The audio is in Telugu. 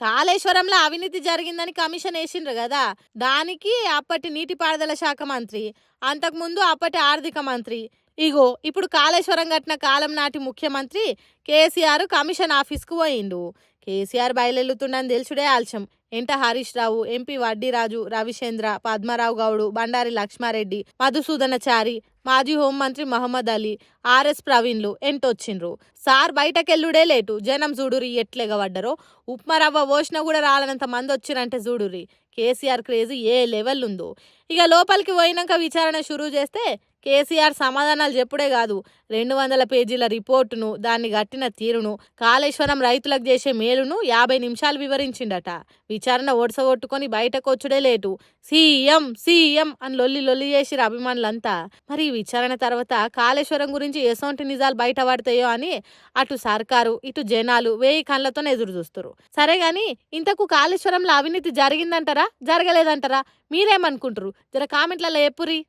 కాళేశ్వరంలో అవినీతి జరిగిందని కమిషన్ వేసిండ్రు కదా! దానికి అప్పటి నీటిపారుదల శాఖ మంత్రి అంతకుముందు అప్పటి ఆర్థిక మంత్రి ఇగో ఇప్పుడు కాళేశ్వరం కట్టిన కాలం నాటి ముఖ్యమంత్రి కేసీఆర్ కమిషన్ ఆఫీస్కు పోయిండు. కేసీఆర్ బయలెల్లుతుండని తెలుసుడే ఆలస్యం. ఎంట హరీష్ రావు ఎంపీ వడ్డీరాజు రవిచంద్ర పద్మారావు గౌడు బండారి లక్ష్మారెడ్డి మధుసూదనచారి మాజీ హోంమంత్రి మహమ్మద్ అలీ ఆర్ఎస్ ప్రవీణ్లు ఎంటొచ్చిండ్రు. సార్ బయటకెళ్ళుడే లేటు. జనం జూడురి ఎట్లెగబడ్డరో? ఉప్మా రవ్వ కూడా రాలనంత మంది వచ్చిరంటే జూడురి. కేసీఆర్ క్రేజ్ ఏ లెవెల్ ఉందో ఇక లోపలికి పోయినాక విచారణ షురూ చేస్తే కేసీఆర్ సమాధానాలు చెప్పుడే కాదు. రెండు వందల పేజీల రిపోర్టును దాన్ని గట్టిన తీరును కాళేశ్వరం రైతులకు చేసే మేలును యాభై నిమిషాలు వివరించిండట. విచారణ ఓడ్సగొట్టుకొని బయటకు వచ్చుడే లేటు. సీఎం సీఎం అని లొల్లి లొల్లి చేసిరు అభిమానులంతా. మరి ఈ విచారణ తర్వాత కాళేశ్వరం గురించి ఎసొంటి నిజాలు బయట పడతాయో అని అటు సర్కారు ఇటు జనాలు వేయి కళ్ళతో ఎదురు చూస్తారు సరే గాని ఇంతకు కాళేశ్వరంలో అవినీతి జరిగిందంటారా? జరగలేదంటారా? మీరేమనుకుంటారు జర కామెంట్లలో ఎప్పురి?